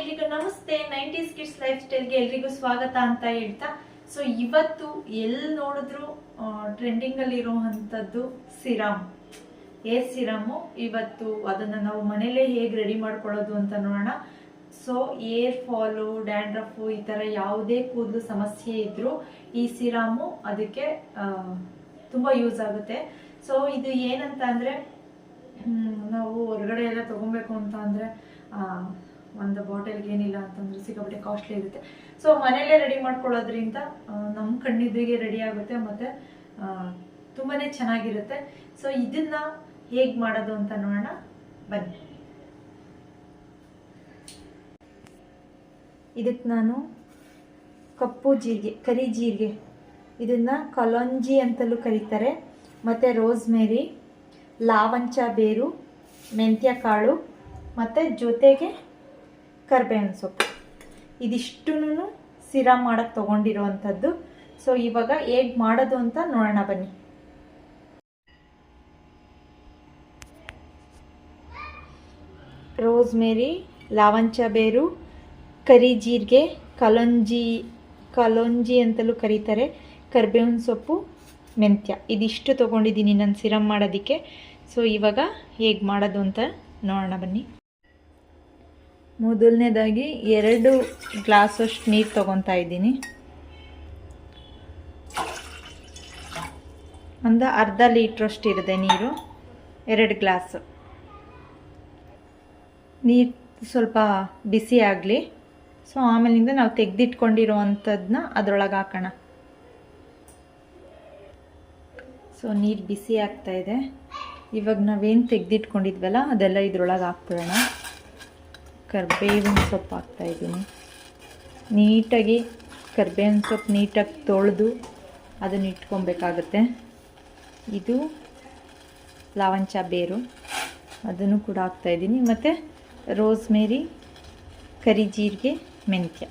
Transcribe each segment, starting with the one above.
ಎಲ್ರಿಗೂ ನಮಸ್ತೆ, nineties kids life ಸ್ಟೈಲ್ಗೆ ಎಲ್ರಿಗೂ ಸ್ವಾಗತ ಅಂತ ಹೇಳ್ತಾ. ಸೊ ಇವತ್ತು ಎಲ್ಲಿ ನೋಡಿದ್ರು ಟ್ರೆಂಡಿಂಗ್ ಅಲ್ಲಿ ಇರುವಂತದ್ದು ಸಿರಾಮ್ ಏರ್ ಸಿರಾಮು? ಇವತ್ತು ಅದನ್ನ ನಾವು ಮನೇಲೇ ಹೇಗೆ ರೆಡಿ ಮಾಡ್ಕೊಳ್ಳೋದು ಅಂತ ನೋಡೋಣ. ಸೊ ಏರ್ ಫಾಲು, ಡ್ಯಾಂಡ್ರಫು ಈ ಥರ ಯಾವುದೇ ಕೂದಲು ಸಮಸ್ಯೆ ಇದ್ದರೂ ಈ ಸಿರಾಮು ಅದಕ್ಕೆ ತುಂಬಾ ಯೂಸ್ ಆಗುತ್ತೆ. ಸೊ ಇದು ಏನಂತ ಅಂದ್ರೆ ನಾವು ಹೊರಗಡೆ ಎಲ್ಲ ತಗೊಬೇಕು ಅಂತ ಅಂದರೆ ಒಂದು ಬಾಟಲ್ಗೆ ಏನಿಲ್ಲ ಅಂತಂದ್ರೆ ಸಿಕ್ಕಾಪಟ್ಟೆ ಕಾಸ್ಟ್ಲಿ ಇರುತ್ತೆ. ಸೊ ಮನೆಯಲ್ಲೇ ರೆಡಿ ಮಾಡ್ಕೊಳ್ಳೋದ್ರಿಂದ ನಮ್ಮ ಕಣ್ಣಿದ್ರಿಗೆ ರೆಡಿ ಆಗುತ್ತೆ ಮತ್ತು ತುಂಬಾ ಚೆನ್ನಾಗಿರುತ್ತೆ. ಸೊ ಇದನ್ನ ಹೇಗೆ ಮಾಡೋದು ಅಂತ ನೋಡೋಣ. ಬನ್ನಿ. ಇದಕ್ಕೆ ನಾನು ಕಪ್ಪು ಜೀರಿಗೆ, ಕರಿ ಜೀರಿಗೆ. ಇದನ್ನು ಕಲೊಂಜಿ ಅಂತಲೂ ಕರೀತಾರೆ. ಮತ್ತು ರೋಸ್ಮೇರಿ, ಲಾವಂಚ ಬೇರು ಮೆಂತ್ಯ ಕಾಳು ಮತ್ತು ಜೊತೆಗೆ ಕರ್ಬೇವಿನ ಸೊಪ್ಪು. ಇದಿಷ್ಟೂ ಸಿರಾ ಮಾಡಕ್ಕೆ ತೊಗೊಂಡಿರೋವಂಥದ್ದು. ಸೊ ಇವಾಗ ಹೇಗೆ ಮಾಡೋದು ಅಂತ ನೋಡೋಣ ಬನ್ನಿ. ರೋಸ್ಮೇರಿ, ಲಾವಂಚ ಬೇರು, ಕರಿ ಜೀರಿಗೆ, ಕಲೊಂಜಿ ಕಲೊಂಜಿ ಅಂತಲೂ ಕರೀತಾರೆ. ಕರ್ಬೇವಿನ ಸೊಪ್ಪು, ಮೆಂತ್ಯ. ಇದಿಷ್ಟು ತೊಗೊಂಡಿದ್ದೀನಿ ನಾನು ಸಿರಮ್ ಮಾಡೋದಕ್ಕೆ. ಸೊ ಇವಾಗ ಹೇಗೆ ಮಾಡೋದು ಅಂತ ನೋಡೋಣ ಬನ್ನಿ. ಮೊದಲನೇದಾಗಿ ಎರಡು ಗ್ಲಾಸಷ್ಟು ನೀರು ತೊಗೊತಾ ಇದ್ದೀನಿ. ಒಂದು ಅರ್ಧ ಲೀಟ್ರಷ್ಟು ಇರದೆ ನೀರು, ಎರಡು ಗ್ಲಾಸ್. ನೀರು ಸ್ವಲ್ಪ ಬಿಸಿ ಆಗಲಿ. ಸೊ, ಆಮೇಲಿಂದ ನಾವು ತೆಗೆದಿಟ್ಕೊಂಡಿರೋವಂಥದ್ದನ್ನ ಅದರೊಳಗೆ ಹಾಕೋಣ. ಸೊ, ನೀರು ಬಿಸಿ ಆಗ್ತಾ ಇದೆ. ಇವಾಗ ನಾವೇನು ತೆಗೆದಿಟ್ಕೊಂಡಿದ್ವಲ್ಲ, ಅದೆಲ್ಲ ಇದ್ರೊಳಗೆ ಹಾಕ್ಬಿಡೋಣ. ಕರ್ಬೇವಿನ ಸೊಪ್ಪು ಹಾಕ್ತಾಯಿದ್ದೀನಿ ನೀಟಾಗಿ ಕರ್ಬೇವಿನ ಸೊಪ್ಪು ನೀಟಾಗಿ ತೊಳೆದು ಅದನ್ನು ಇಟ್ಕೊಬೇಕಾಗುತ್ತೆ. ಇದು ಲಾವಂಚ ಬೇರು. ಅದನ್ನು ಕೂಡ ಹಾಕ್ತಾಯಿದ್ದೀನಿ ಮತ್ತು ರೋಸ್ಮೇರಿ ಕರಿ ಜೀರಿಗೆ ಮೆಂತ್ಯ.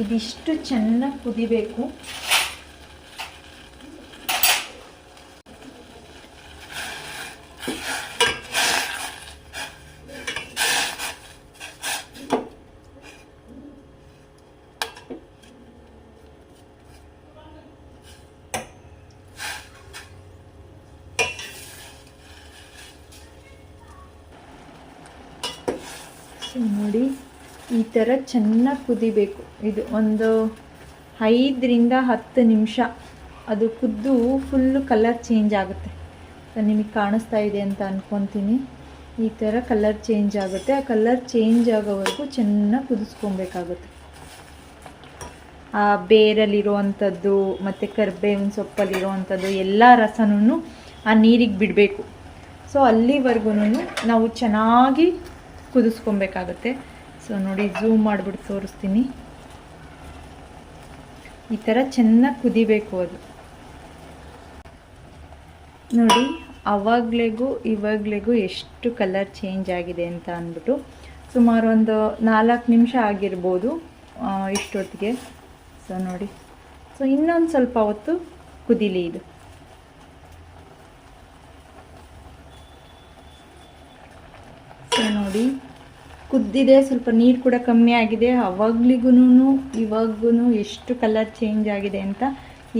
ಇದಿಷ್ಟು ಚೆನ್ನಾಗಿ ಕುದಿಬೇಕು. ನೋಡಿ, ಈ ಥರ ಚೆನ್ನಾಗಿ ಕುದಿಬೇಕು. ಇದು ಒಂದು ಐದರಿಂದ ಹತ್ತು ನಿಮಿಷ. ಅದು ಕುದ್ದು ಫುಲ್ಲು ಕಲರ್ ಚೇಂಜ್ ಆಗುತ್ತೆ. ನಿಮಗೆ ಕಾಣಿಸ್ತಾ ಇದೆ ಅಂತ ಅಂದ್ಕೊತೀನಿ ಈ ಥರ ಕಲರ್ ಚೇಂಜ್ ಆಗುತ್ತೆ. ಆ ಕಲರ್ ಚೇಂಜ್ ಆಗೋವರೆಗೂ ಚೆನ್ನಾಗಿ ಕುದಿಸ್ಕೊಬೇಕಾಗುತ್ತೆ. ಆ ಬೇರಲ್ಲಿರುವಂಥದ್ದು, ಮತ್ತು ಕರ್ಬೇವಿನ ಸೊಪ್ಪಲ್ಲಿರುವಂಥದ್ದು, ಎಲ್ಲ ರಸನೂ ಆ ನೀರಿಗೆ ಬಿಡಬೇಕು. ಸೊ ಅಲ್ಲಿವರೆಗೂ ನಾವು ಚೆನ್ನಾಗಿ ಕುದಿಸ್ಕೊಬೇಕಾಗುತ್ತೆ. ಸೊ ನೋಡಿ ಝೂಮ್ ಮಾಡಿಬಿಟ್ಟು ತೋರಿಸ್ತೀನಿ. ಈ ಥರ ಚೆನ್ನಾಗಿ ಕುದಿಬೇಕು ಅದು. ನೋಡಿ ಆವಾಗಲೇಗೂ ಇವಾಗಲೇಗೂ ಎಷ್ಟು ಕಲರ್ ಚೇಂಜ್ ಆಗಿದೆ ಅಂತ ಅಂದ್ಬಿಟ್ಟು ಸುಮಾರು ಒಂದು ನಾಲ್ಕು ನಿಮಿಷ ಆಗಿರ್ಬೋದು ಇಷ್ಟೊತ್ತಿಗೆ. ಸೊ ನೋಡಿ. ಸೊ ಇನ್ನೊಂದು ಸ್ವಲ್ಪ ಹೊತ್ತು ಕುದಿಲಿ ಇದು. ಸೊ ನೋಡಿ. ಕುದ್ದಿದೆ, ಸ್ವಲ್ಪ ನೀರು ಕೂಡ ಕಮ್ಮಿ ಆಗಿದೆ. ಅವಾಗ್ಲಿಗೂ ಇವಾಗೂ ಎಷ್ಟು ಕಲರ್ ಚೇಂಜ್ ಆಗಿದೆ ಅಂತ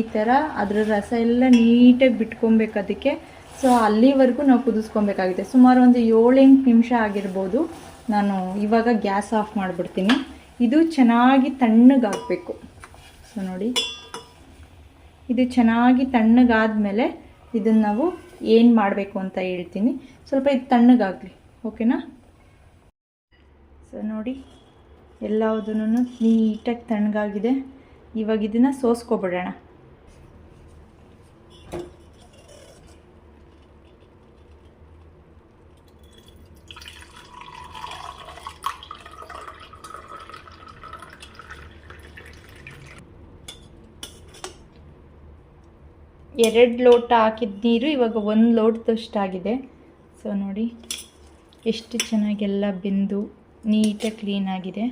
ಈ ಥರ ಅದರ ರಸ ಎಲ್ಲ ನೀಟಾಗಿ ಬಿಟ್ಕೊಬೇಕು ಅದಕ್ಕೆ. ಸೊ ಅಲ್ಲಿವರೆಗೂ ನಾವು ಕುದಿಸ್ಕೊಬೇಕಾಗಿದೆ. ಸುಮಾರು ಒಂದು ಏಳೆಂಟು ನಿಮಿಷ ಆಗಿರ್ಬೋದು. ನಾನು ಇವಾಗ ಗ್ಯಾಸ್ ಆಫ್ ಮಾಡಿಬಿಡ್ತೀನಿ. ಇದು ಚೆನ್ನಾಗಿ ತಣ್ಣಗಾಗಬೇಕು. ಸೊ ನೋಡಿ. ಇದು ಚೆನ್ನಾಗಿ ತಣ್ಣಗಾದ ಮೇಲೆ ಇದನ್ನು ನಾವು ಏನು ಮಾಡಬೇಕು ಅಂತ ಹೇಳ್ತೀನಿ. ಸ್ವಲ್ಪ ಇದು ತಣ್ಣಗಾಗಲಿ. ಓಕೆನಾ? ಸೊ ನೋಡಿ ಎಲ್ಲದನ್ನೂ ನೀಟಾಗಿ ತಣ್ಣಗಾಗಿದೆ. ಇವಾಗ ಇದನ್ನು ಸೋಸ್ಕೊಬಿಡೋಣ. ಎರಡು ಲೋಟ ಹಾಕಿದ ನೀರು ಇವಾಗ ಒಂದು ಲೋಟದಷ್ಟಾಗಿದೆ. ಸೊ ನೋಡಿ. ಎಷ್ಟು ಚೆನ್ನಾಗೆಲ್ಲ ಬೆಂದು ನೀಟಾಗಿ ಕ್ಲೀನಾಗಿದೆ.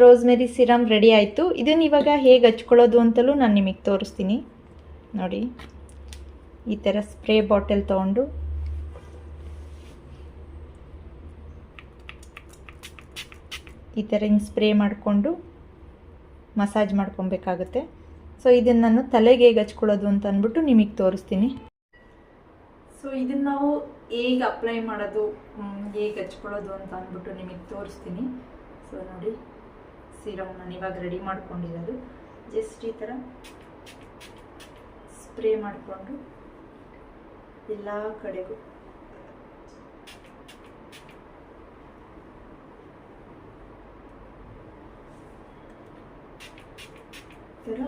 ರೋಸ್ಮೆರಿ ಸಿರಮ್ ರೆಡಿ ಆಯಿತು. ಇದನ್ನು ಇವಾಗ ಹೇಗೆ ಹಚ್ಕೊಳ್ಳೋದು ಅಂತಲೂ ನಾನು ನಿಮಗೆ ತೋರಿಸ್ತೀನಿ. ನೋಡಿ, ಈ ಥರ ಸ್ಪ್ರೇ ಬಾಟಲ್ ತೊಗೊಂಡು. ಈ ಥರ ಹಿಂಗೆ ಸ್ಪ್ರೇ ಮಾಡಿಕೊಂಡು ಮಸಾಜ್ ಮಾಡ್ಕೊಬೇಕಾಗುತ್ತೆ. ಸೊ, ಇದನ್ನು ನಾನು ತಲೆಗೆ ಹೇಗೆ ಹಚ್ಕೊಳ್ಳೋದು ಅಂತ ಅಂದ್ಬಿಟ್ಟು ನಿಮಗೆ ತೋರಿಸ್ತೀನಿ. ಸೊ, ಇದನ್ನು ನಾವು ಹೇಗೆ ಅಪ್ಲೈ ಮಾಡೋದು ಹೇಗೆ ಹಚ್ಕೊಳ್ಳೋದು ಅಂತ ಅಂದ್ಬಿಟ್ಟು ನಿಮಗೆ ತೋರಿಸ್ತೀನಿ. ಸೊ, ನೋಡಿ. ಸೀರಮ್ ನಾನು ಇವಾಗ ರೆಡಿ ಮಾಡ್ಕೊಂಡಿರೋದು. ಜಸ್ಟ್ ಈ ಥರ ಸ್ಪ್ರೇ ಮಾಡಿಕೊಂಡು ಎಲ್ಲ ಕಡೆಗೂ. ಥರ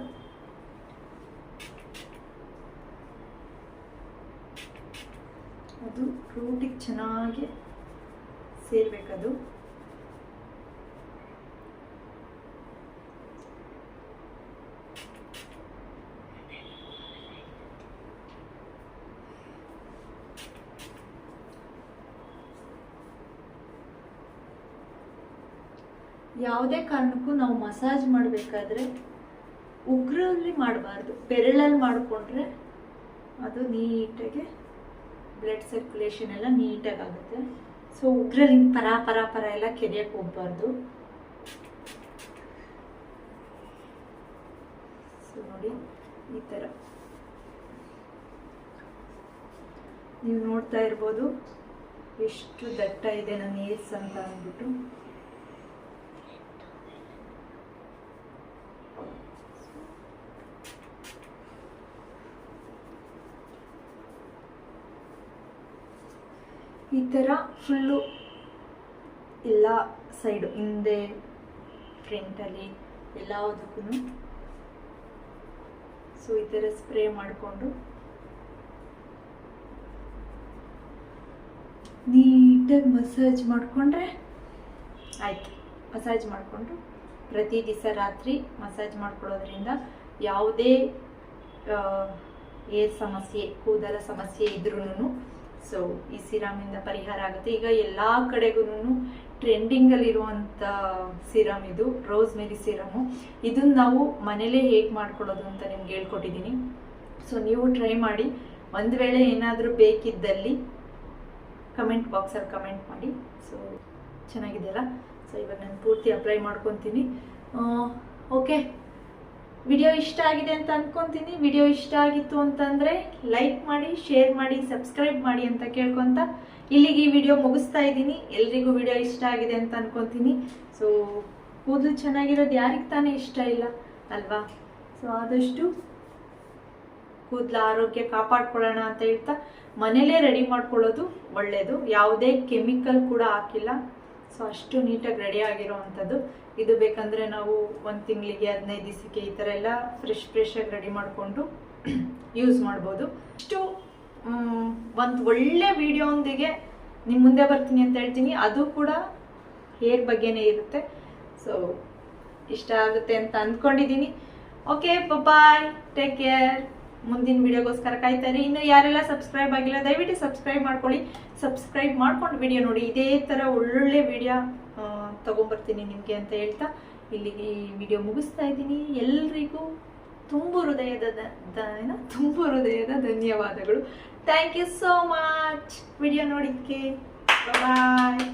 ಅದು ರೂಟಿಗೆ ಚೆನ್ನಾಗಿ ಸೇರ್ಬೇಕದು. ಯಾವುದೇ ಕಾರಣಕ್ಕೂ ನಾವು ಮಸಾಜ್ ಮಾಡಬೇಕಾದ್ರೆ ಉಗ್ರಲ್ಲಿ ಮಾಡಬಾರ್ದು. ಬೆರಳಲ್ಲಿ ಮಾಡಿಕೊಂಡ್ರೆ ಅದು ನೀಟಾಗಿ ಬ್ಲಡ್ ಸರ್ಕ್ಯುಲೇಷನ್ ಎಲ್ಲ ನೀಟಾಗಿ ಆಗುತ್ತೆ. ಸೊ ಉಗ್ರಲ್ಲಿ ಪರ ಪರ ಪರ ಎಲ್ಲ ಕೆರೆಯಕ್ಕೆ ಹೋಗ್ಬಾರ್ದು. ಸೊ ನೋಡಿ, ಈ ಥರ ನೀವು ನೋಡ್ತಾ ಇರ್ಬೋದು ಎಷ್ಟು ದಟ್ಟ ಇದೆ ನನ್ನ ಏಸ್ ಅಂತ ಅಂದ್ಬಿಟ್ಟು. ಈ ಥರ ಫುಲ್ಲು ಎಲ್ಲ ಸೈಡು ಹಿಂದೆ ಫ್ರಂಟಲ್ಲಿ ಎಲ್ಲದಕ್ಕೂ ಸೊ ಈ ಥರ ಸ್ಪ್ರೇ ಮಾಡಿಕೊಂಡು. ನೀಟಾಗಿ ಮಸಾಜ್ ಮಾಡಿಕೊಂಡ್ರೆ ಆಯಿತು. ಮಸಾಜ್ ಮಾಡಿಕೊಂಡು ಪ್ರತಿ ದಿವಸ ರಾತ್ರಿ ಮಸಾಜ್ ಮಾಡ್ಕೊಳ್ಳೋದ್ರಿಂದ ಯಾವುದೇ ಏರ್ ಸಮಸ್ಯೆ, ಕೂದಲ ಸಮಸ್ಯೆ ಇದ್ರೂ ಸೊ ಈ ಸಿರಾಮಿಂದ ಪರಿಹಾರ ಆಗುತ್ತೆ. ಈಗ ಎಲ್ಲ ಕಡೆಗೂ ಟ್ರೆಂಡಿಂಗಲ್ಲಿರುವಂಥ ಸಿರಮ್ ಇದು ರೋಸ್ ಮೇರಿ ಸಿರಮು ಇದನ್ನ ನಾವು ಮನೇಲೇ ಹೇಗೆ ಮಾಡ್ಕೊಳ್ಳೋದು ಅಂತ ನಿಮ್ಗೆ ಹೇಳ್ಕೊಟ್ಟಿದ್ದೀನಿ ಸೊ ನೀವು ಟ್ರೈ ಮಾಡಿ. ಒಂದು ವೇಳೆ ಏನಾದರೂ ಬೇಕಿದ್ದಲ್ಲಿ ಕಮೆಂಟ್ ಬಾಕ್ಸಲ್ಲಿ ಕಮೆಂಟ್ ಮಾಡಿ. ಸೊ ಚೆನ್ನಾಗಿದೆಯಲ್ಲ? ಸೊ ಇವಾಗ ನಾನು ಪೂರ್ತಿ ಅಪ್ಲೈ ಮಾಡ್ಕೊತೀನಿ. ಓಕೆ ವಿಡಿಯೋ ಇಷ್ಟ ಆಗಿದೆ ಅಂತ ಅನ್ಕೊಂತೀನಿ. ವಿಡಿಯೋ ಇಷ್ಟ ಆಗಿತ್ತು ಅಂತಂದರೆ ಲೈಕ್ ಮಾಡಿ ಶೇರ್ ಮಾಡಿ ಸಬ್ಸ್ಕ್ರೈಬ್ ಮಾಡಿ ಅಂತ ಕೇಳ್ಕೊತ ಇಲ್ಲಿಗೆ ಈ ವಿಡಿಯೋ ಮುಗಿಸ್ತಾ ಇದ್ದೀನಿ. ಎಲ್ರಿಗೂ ವಿಡಿಯೋ ಇಷ್ಟ ಆಗಿದೆ ಅಂತ ಅನ್ಕೊಂತೀನಿ. ಸೊ ಕೂದಲು ಚೆನ್ನಾಗಿರೋದು ಯಾರಿಗೆ ತಾನೇ ಇಷ್ಟ ಇಲ್ಲ, ಅಲ್ವಾ? ಸೊ ಆದಷ್ಟು ಕೂದಲ ಆರೋಗ್ಯ ಕಾಪಾಡ್ಕೊಳ್ಳೋಣ ಅಂತ ಹೇಳ್ತಾ ಮನೇಲೇ ರೆಡಿ ಮಾಡ್ಕೊಳ್ಳೋದು ಒಳ್ಳೆಯದು ಯಾವುದೇ ಕೆಮಿಕಲ್ ಕೂಡ ಹಾಕಿಲ್ಲ. ಸೊ ಅಷ್ಟು ನೀಟಾಗಿ ರೆಡಿ ಆಗಿರೋ ಅಂಥದ್ದು. ಇದು ಬೇಕಂದ್ರೆ ನಾವು ಒಂದು ತಿಂಗಳಿಗೆ ಹದಿನೈದು ದಿವಸಕ್ಕೆ ಈ ಥರ ಎಲ್ಲ ಫ್ರೆಶ್ ಫ್ರೆಶಾಗಿ ರೆಡಿ ಮಾಡಿಕೊಂಡು ಯೂಸ್ ಮಾಡ್ಬೋದು. ಇಷ್ಟು ಒಂದು ಒಳ್ಳೆ ವಿಡಿಯೋಂದಿಗೆ ನಿಮ್ಮ ಮುಂದೆ ಬರ್ತೀನಿ ಅಂತ ಹೇಳ್ತೀನಿ. ಅದು ಕೂಡ ಹೇರ್ ಬಗ್ಗೆನೇ ಇರುತ್ತೆ. ಸೊ ಇಷ್ಟ ಆಗುತ್ತೆ ಅಂತ ಅಂದ್ಕೊಂಡಿದ್ದೀನಿ ಓಕೆ ಬಾಯ್ ಟೇಕ್ ಕೇರ್ ಮುಂದಿನ ವಿಡಿಯೋಗೋಸ್ಕರ ಕಾಯ್ತಾ ಇರಿ. ಇನ್ನು ಯಾರೆಲ್ಲ ಸಬ್ಸ್ಕ್ರೈಬ್ ಆಗಿಲ್ಲ, ದಯವಿಟ್ಟು ಸಬ್ಸ್ಕ್ರೈಬ್ ಮಾಡ್ಕೊಳ್ಳಿ. ಸಬ್ಸ್ಕ್ರೈಬ್ ಮಾಡ್ಕೊಂಡು ವಿಡಿಯೋ ನೋಡಿ. ಇದೇ ಥರ ಒಳ್ಳೊಳ್ಳೆ ವಿಡಿಯೋ ತೊಗೊಂಬರ್ತೀನಿ ನಿಮಗೆ ಅಂತ ಹೇಳ್ತಾ ಇಲ್ಲಿಗೆ ಈ ವಿಡಿಯೋ ಮುಗಿಸ್ತಾ ಇದ್ದೀನಿ. ಎಲ್ರಿಗೂ ತುಂಬ ಹೃದಯದ ದ- ದ- ತುಂಬು ಹೃದಯದ ಧನ್ಯವಾದಗಳು. Thank you so much video ನೋಡಿದ್ದಕ್ಕೆ ಬಾಯ್